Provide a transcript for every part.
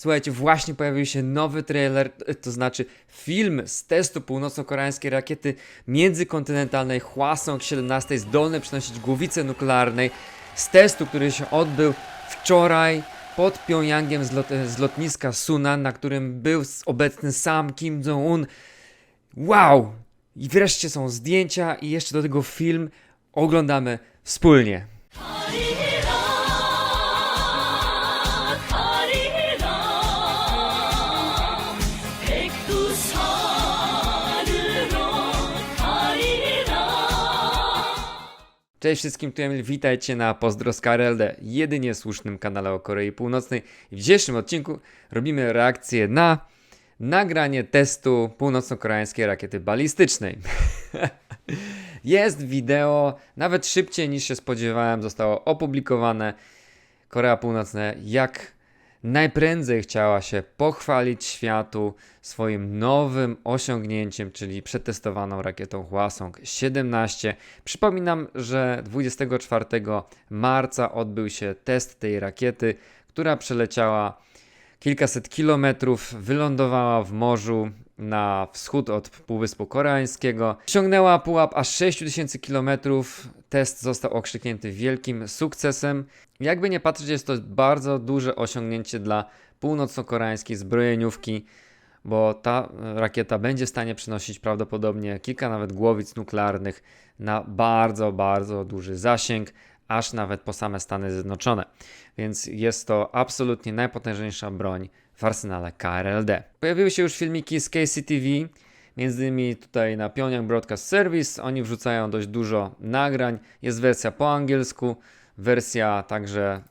Słuchajcie, właśnie pojawił się nowy trailer, to znaczy film z testu północno-koreańskiej rakiety międzykontynentalnej Hwasong-17 zdolnej przenosić głowicę nuklearnej z testu, który się odbył wczoraj pod Pjongjangiem z, lot, z lotniska Sunan, na którym był obecny sam Kim Jong-un. Wow! I wreszcie są zdjęcia i jeszcze do tego film oglądamy wspólnie. Cześć wszystkim, tu Emil, witajcie na Pozdro z KRLD, jedynie słusznym kanale o Korei Północnej. W dzisiejszym odcinku robimy reakcję na nagranie testu północno-koreańskiej rakiety balistycznej. Jest wideo, nawet szybciej niż się spodziewałem, zostało opublikowane. Korea Północna jak najprędzej chciała się pochwalić światu swoim nowym osiągnięciem, czyli przetestowaną rakietą Hwasong-17. Przypominam, że 24 marca odbył się test tej rakiety, która przeleciała kilkaset kilometrów, wylądowała w morzu na wschód od Półwyspu Koreańskiego. Osiągnęła pułap aż 6000 kilometrów. Test został okrzyknięty wielkim sukcesem. Jakby nie patrzeć, jest to bardzo duże osiągnięcie dla północno-koreańskiej zbrojeniówki, bo ta e, rakieta będzie w stanie przynosić prawdopodobnie kilka nawet głowic nuklearnych na bardzo, bardzo duży zasięg, aż nawet po same Stany Zjednoczone. Więc jest to absolutnie najpotężniejsza broń w arsenale KRLD. Pojawiły się już filmiki z KCTV, między innymi tutaj na Pyongyang Broadcast Service. Oni wrzucają dość dużo nagrań. Jest wersja po angielsku, wersja także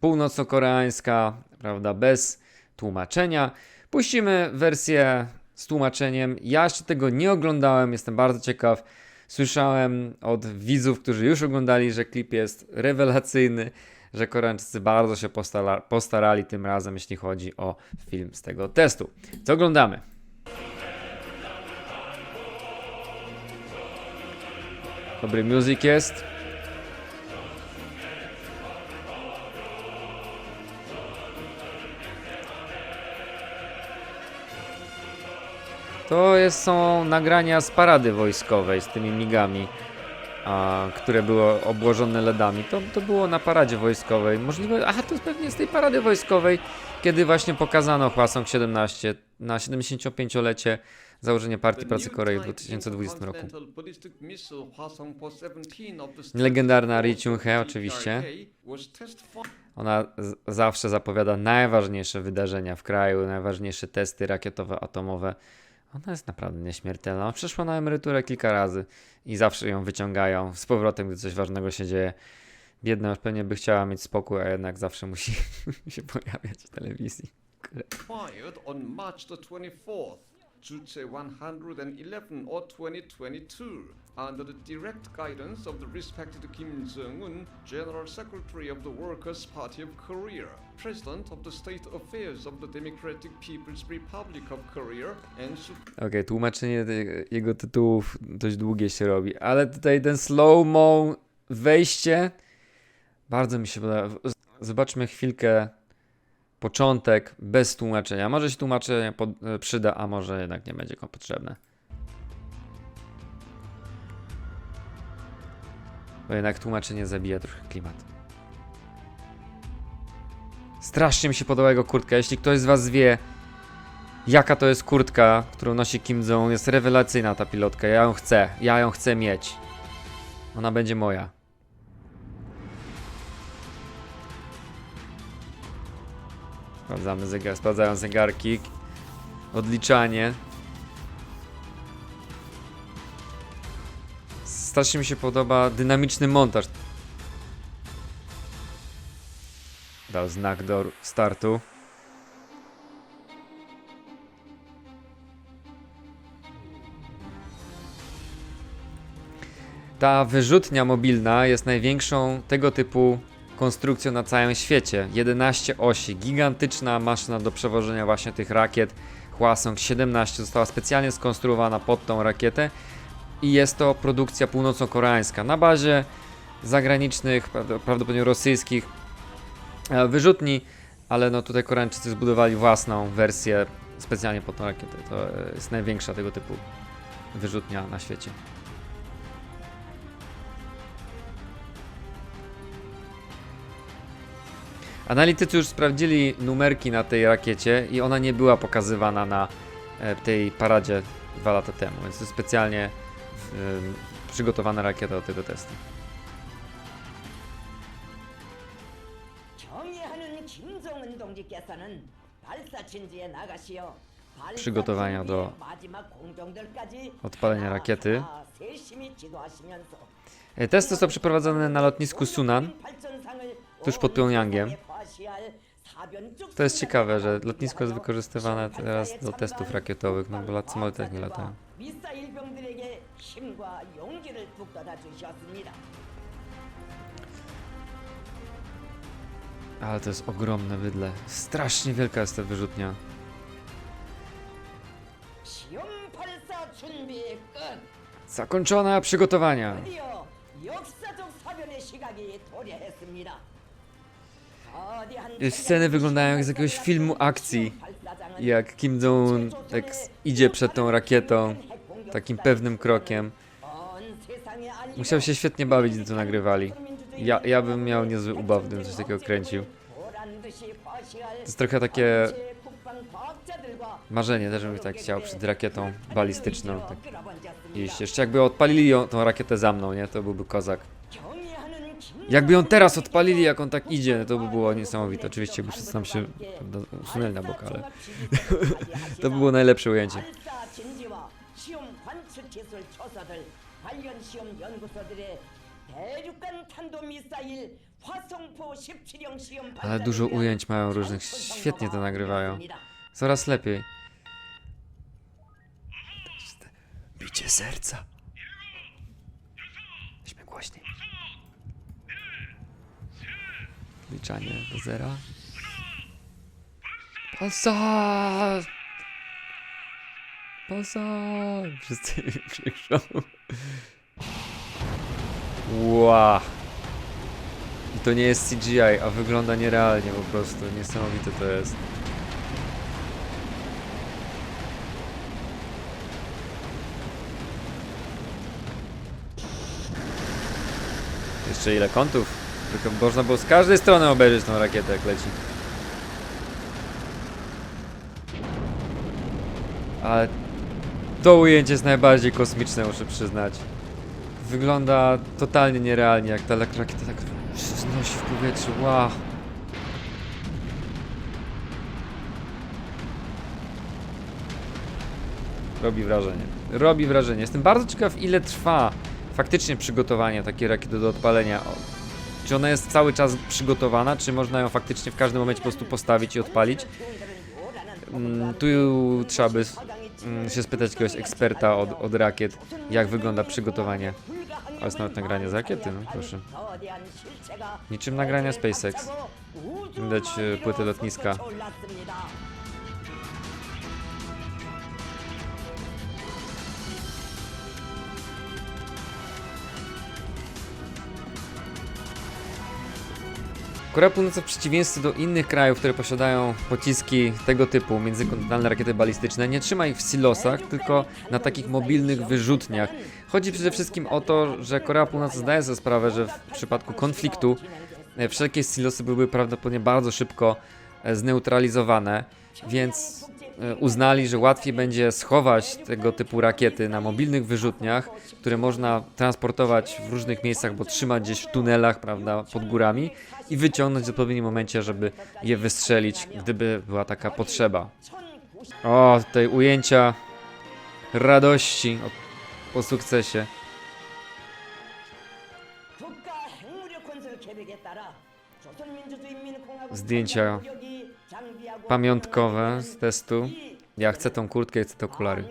północno-koreańska, prawda, bez tłumaczenia. Puścimy wersję z tłumaczeniem. Ja jeszcze tego nie oglądałem, jestem bardzo ciekaw. Słyszałem od widzów, którzy już oglądali, że klip jest rewelacyjny, że Koreańczycy bardzo się postara- postarali tym razem, jeśli chodzi o film z tego testu. Co oglądamy? Dobry music jest. To jest, są nagrania z parady wojskowej z tymi migami, a, które były obłożone LEDami. To, to było na paradzie wojskowej. Możliwe, aha, to jest pewnie z tej parady wojskowej, kiedy właśnie pokazano Hwasong 17 na 75-lecie założenia Partii Pracy Korei w 2020 roku. Legendarna Ri Chung-hee oczywiście. Ona zawsze zapowiada najważniejsze wydarzenia w kraju, najważniejsze testy rakietowe, atomowe. Ona jest naprawdę nieśmiertelna. Ona przeszła na emeryturę kilka razy i zawsze ją wyciągają z powrotem, gdy coś ważnego się dzieje. Biedna już pewnie by chciała mieć spokój, a jednak zawsze musi się pojawiać w telewizji. fired on March the 24th, Juche 111 or 2022, under the direct guidance of the respected Kim Jong-un, General Secretary of the Workers' Party of Korea, President of the State Affairs of the Democratic People's Republic of Korea, and Okej, tłumaczenie te- jego tytułów dość długie się robi, ale tutaj ten slow-mo wejście bardzo mi się podoba. Zobaczmy chwilkę początek bez tłumaczenia. Może się tłumaczenie przyda, a może jednak nie będzie potrzebne. Bo jednak tłumaczenie zabija trochę klimat. Strasznie mi się podoba jego kurtka. Jeśli ktoś z Was wie, jaka to jest kurtka, którą nosi Kim Jong, jest rewelacyjna ta pilotka. Ja ją chcę. Ja ją chcę mieć. Ona będzie moja. Sprawdzamy zegar, sprawdzają zegarki. Odliczanie. Strasznie mi się podoba dynamiczny montaż. Dał znak do startu. Ta wyrzutnia mobilna jest największą tego typu konstrukcją na całym świecie. 11 osi, gigantyczna maszyna do przewożenia właśnie tych rakiet. Hwasong 17 została specjalnie skonstruowana pod tą rakietę i jest to produkcja północno-koreańska na bazie zagranicznych, prawd- prawdopodobnie rosyjskich e, wyrzutni Ale no tutaj Koreańczycy zbudowali własną wersję specjalnie pod tą rakietę. To e, jest największa tego typu wyrzutnia na świecie. Analitycy już sprawdzili numerki na tej rakiecie i ona nie była pokazywana na e, tej paradzie dwa lata temu, więc to specjalnie przygotowana rakieta do tego testu. Przygotowania do odpalenia rakiety. E, Testy są przeprowadzone na lotnisku Sunan, tuż pod Pyongyangiem. To jest ciekawe, że lotnisko jest wykorzystywane teraz do testów rakietowych, no bo samoloty tak nie latają. 미사일 병들에게 힘과 용기를 북돋아 주셨습니다. Ale to jest ogromne bydle. Strasznie wielka jest ta wyrzutnia. 시험 발사 준비 끝. Zakończone przygotowania. 드디어 역사적 사변의 시각이 도래했습니다. 거대한 I sceny wyglądają jak z jakiegoś filmu akcji. Jak Kim Jong-un tak s- idzie przed tą rakietą, takim pewnym krokiem. Musiał się świetnie bawić, gdy to nagrywali. Ja, ja bym miał niezły ubaw, gdybym coś takiego kręcił. To jest trochę takie marzenie, też bym tak chciał przed rakietą balistyczną. Tak iść. Jeszcze jakby odpalili ją, tą rakietę za mną, nie? To byłby kozak. Jakby ją teraz odpalili, jak on tak idzie, to by było niesamowite. Oczywiście by wszyscy nam się usunęli na bok, ale to by było najlepsze ujęcie. 발사 진지와 시험 관측 기술 조사들 관련 시험 연구소들의 대륙간 탄도 미사일 화성포 17형 시험 Ale dużo ujęć mają różnych, świetnie to nagrywają. Coraz lepiej. Bicie serca. Weźmy głośniej. Liczanie do zera. Palsa! Palsa! Wszyscy krzyczą. Ła! I to nie jest CGI, a wygląda nierealnie po prostu. Niesamowite to jest. Jeszcze ile kątów? Tylko można było z każdej strony obejrzeć tą rakietę jak leci. Ale to ujęcie jest najbardziej kosmiczne, muszę przyznać. Wygląda totalnie nierealnie, jak ta rakieta tak znosi w powietrzu. Wow. Robi wrażenie. Robi wrażenie. Jestem bardzo ciekaw, ile trwa faktycznie przygotowanie takiej rakiety do odpalenia. Czy ona jest cały czas przygotowana, czy można ją faktycznie w każdym momencie po prostu postawić i odpalić? Mm, tu trzeba by mm, się spytać jakiegoś eksperta od, od rakiet, jak wygląda przygotowanie. A jest nawet nagranie z rakiety, no proszę. Niczym nagrania SpaceX. Widać, e, płytę lotniska. Korea Północna w przeciwieństwie do innych krajów, które posiadają pociski tego typu, międzykontynentalne rakiety balistyczne, nie trzyma ich w silosach, tylko na takich mobilnych wyrzutniach. Chodzi przede wszystkim o to, że Korea Północna zdaje sobie sprawę, że w przypadku konfliktu e, wszelkie silosy byłyby prawdopodobnie bardzo szybko e, zneutralizowane, więc uznali, że łatwiej będzie schować tego typu rakiety na mobilnych wyrzutniach, które można transportować w różnych miejscach, bo trzymać gdzieś w tunelach, prawda, pod górami i wyciągnąć w odpowiednim momencie, żeby je wystrzelić, gdyby była taka potrzeba. O, tutaj ujęcia radości po sukcesie. Zdjęcia pamiątkowe z testu. Ja chcę tą kurtkę, chcę te okulary.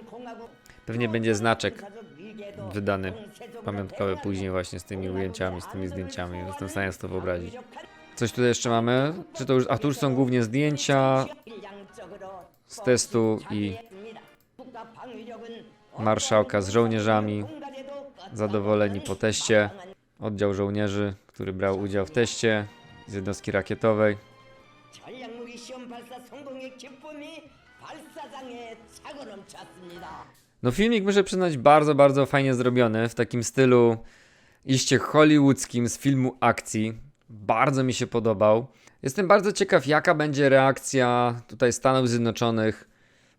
Pewnie będzie znaczek wydany pamiątkowy później właśnie z tymi ujęciami, z tymi zdjęciami. Jestem w stanie sobie to wyobrazić. Coś tutaj jeszcze mamy? Czy to już, a tu już są głównie zdjęcia z testu i marszałka z żołnierzami zadowoleni po teście. Oddział żołnierzy, który brał udział w teście z jednostki rakietowej. No filmik muszę przyznać bardzo, bardzo fajnie zrobiony, w takim stylu iście hollywoodzkim z filmu akcji. Bardzo mi się podobał. Jestem bardzo ciekaw, jaka będzie reakcja tutaj Stanów Zjednoczonych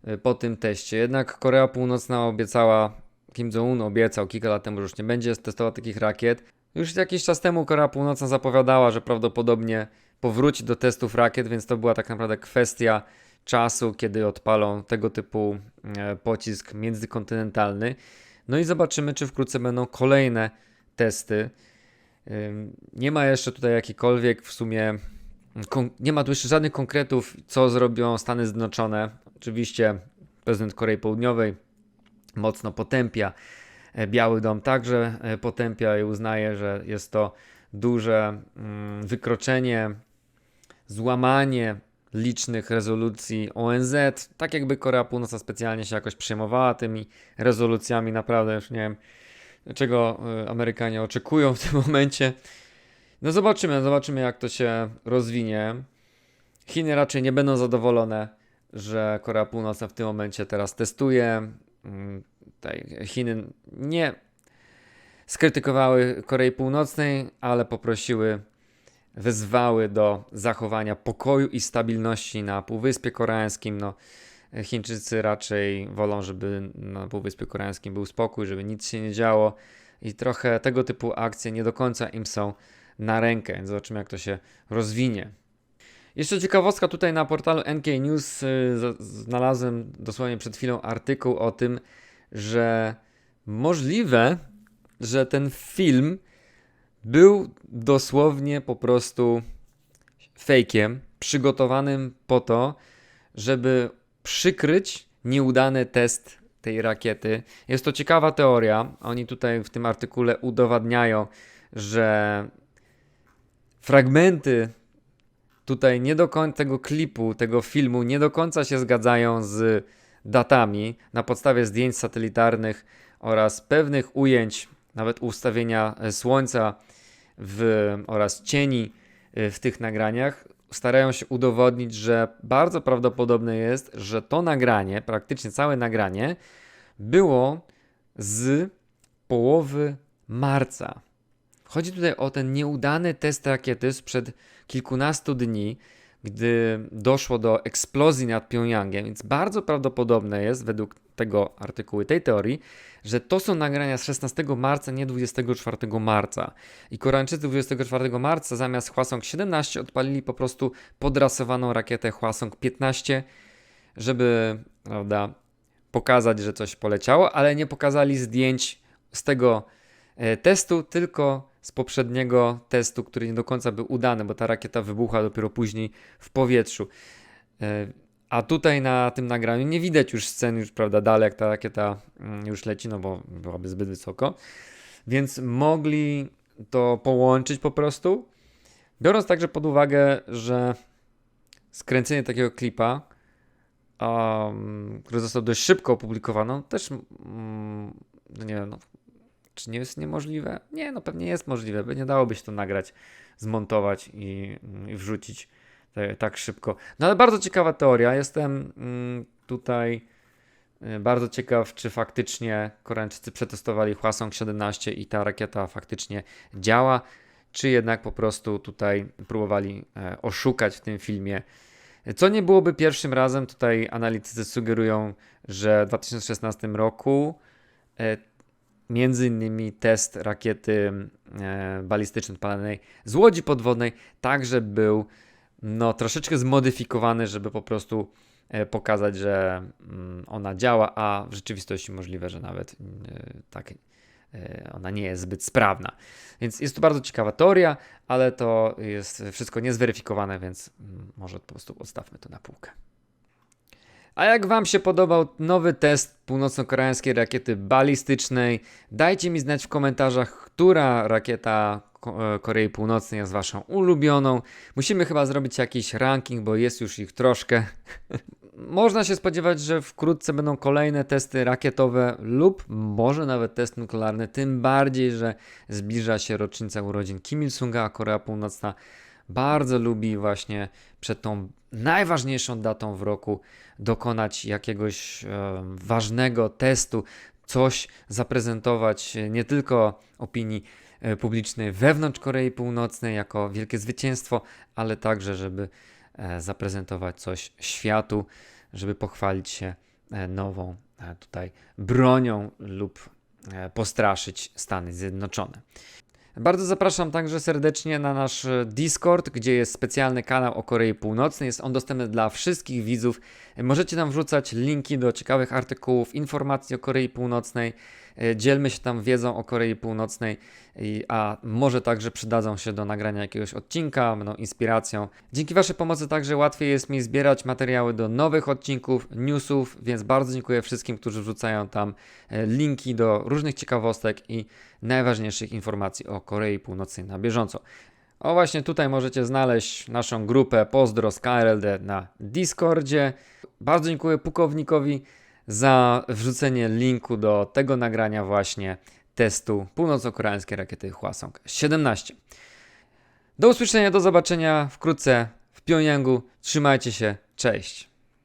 y, po tym teście. Jednak Korea Północna obiecała, Kim Jong-un obiecał kilka lat temu, że już nie będzie testował takich rakiet. Już jakiś czas temu Korea Północna zapowiadała, że prawdopodobnie powróci do testów rakiet, więc to była tak naprawdę kwestia czasu, kiedy odpalą tego typu e, pocisk międzykontynentalny. No i zobaczymy, czy wkrótce będą kolejne testy. Nie ma jeszcze tutaj jakikolwiek w sumie. kon- Nie ma tu jeszcze żadnych konkretów, co zrobią Stany Zjednoczone. Oczywiście prezydent Korei Południowej mocno potępia. e, Biały Dom także e, potępia i uznaje, że jest to duże mm, wykroczenie, złamanie licznych rezolucji ONZ, tak jakby Korea Północna specjalnie się jakoś przejmowała tymi rezolucjami, naprawdę już nie wiem, czego y, Amerykanie oczekują w tym momencie. No zobaczymy, zobaczymy jak to się rozwinie. Chiny raczej nie będą zadowolone, że Korea Północna w tym momencie teraz testuje. Mm, Chiny nie skrytykowały Korei Północnej, ale poprosiły wezwały do zachowania pokoju i stabilności na Półwyspie Koreańskim. No, Chińczycy raczej wolą, żeby na Półwyspie Koreańskim był spokój, żeby nic się nie działo i trochę tego typu akcje nie do końca im są na rękę, więc zobaczymy jak to się rozwinie. Jeszcze ciekawostka tutaj na portalu NK News y, znalazłem dosłownie przed chwilą artykuł o tym, że możliwe, że ten film był dosłownie po prostu fejkiem, przygotowanym po to, żeby przykryć nieudany test tej rakiety. Jest to ciekawa teoria. Oni tutaj w tym artykule udowadniają, że fragmenty tutaj nie do końca tego klipu, tego filmu nie do końca się zgadzają z datami na podstawie zdjęć satelitarnych oraz pewnych ujęć, nawet ustawienia e, słońca w, oraz cieni e, w tych nagraniach starają się udowodnić, że bardzo prawdopodobne jest, że to nagranie, praktycznie całe nagranie, było z połowy marca. Chodzi tutaj o ten nieudany test rakiety sprzed kilkunastu dni, gdy doszło do eksplozji nad Pjongjangiem, więc bardzo prawdopodobne jest, według tego artykułu, tej teorii, że to są nagrania z 16 marca, nie 24 marca. I Koreańczycy 24 marca zamiast Hwasong 17 odpalili po prostu podrasowaną rakietę Hwasong 15, żeby, prawda, pokazać, że coś poleciało, ale nie pokazali zdjęć z tego e, testu, tylko z poprzedniego testu, który nie do końca był udany, bo ta rakieta wybuchła dopiero później w powietrzu. E, A tutaj na tym nagraniu nie widać już scen, już prawda, dalej jak ta rakieta mm, już leci, no bo byłaby zbyt wysoko. Więc mogli to połączyć po prostu. Biorąc także pod uwagę, że skręcenie takiego klipa, um, który został dość szybko opublikowany, też no nie wiem, no, czy nie jest niemożliwe? Nie, no pewnie jest możliwe, by nie dałoby się to nagrać, zmontować i, i wrzucić te, tak szybko. No ale bardzo ciekawa teoria. Jestem mm, tutaj y, bardzo ciekaw, czy faktycznie Koreańczycy przetestowali Hwasong 17 i ta rakieta faktycznie działa, czy jednak po prostu tutaj próbowali e, oszukać w tym filmie. Co nie byłoby pierwszym razem, tutaj analitycy sugerują, że w 2016 roku e, między innymi test rakiety e, balistycznej odpalanej z łodzi podwodnej także był no, troszeczkę zmodyfikowany, żeby po prostu e, pokazać, że mm, ona działa, a w rzeczywistości możliwe, że nawet e, tak ona nie jest zbyt sprawna. Więc jest to bardzo ciekawa teoria, ale to jest wszystko niezweryfikowane, więc mm, może po prostu odstawmy to na półkę. A jak Wam się podobał nowy test północno-koreańskiej rakiety balistycznej? Dajcie mi znać w komentarzach, która rakieta e, Korei Północnej jest Waszą ulubioną. Musimy chyba zrobić jakiś ranking, bo jest już ich troszkę. Można się spodziewać, że wkrótce będą kolejne testy rakietowe lub może nawet test nuklearny, tym bardziej, że zbliża się rocznica urodzin Kim Il-sunga, a Korea Północna bardzo lubi właśnie przed tą najważniejszą datą w roku dokonać jakiegoś e, ważnego testu, coś zaprezentować e, nie tylko opinii e, publicznej wewnątrz Korei Północnej jako wielkie zwycięstwo, ale także, żeby zaprezentować coś światu, żeby pochwalić się nową tutaj bronią lub postraszyć Stany Zjednoczone. Bardzo zapraszam także serdecznie na nasz e, Discord, gdzie jest specjalny kanał o Korei Północnej. Jest on dostępny dla wszystkich widzów. Możecie tam wrzucać linki do ciekawych artykułów, informacji o Korei Północnej. E, Dzielmy się tam wiedzą o Korei Północnej, a może także przydadzą się do nagrania jakiegoś odcinka, będą inspiracją. Dzięki Waszej pomocy także łatwiej jest mi zbierać materiały do nowych odcinków, newsów, więc bardzo dziękuję wszystkim, którzy wrzucają tam e, linki do różnych ciekawostek i najważniejszych informacji o Korei Północnej na bieżąco. O właśnie tutaj możecie znaleźć naszą grupę Pozdro z KRLD na Discordzie. Bardzo dziękuję pukownikowi za wrzucenie linku do tego nagrania właśnie testu północno-koreańskiej rakiety Hwasong 17. Do usłyszenia, do zobaczenia wkrótce w Pjongjangu. Trzymajcie się, cześć!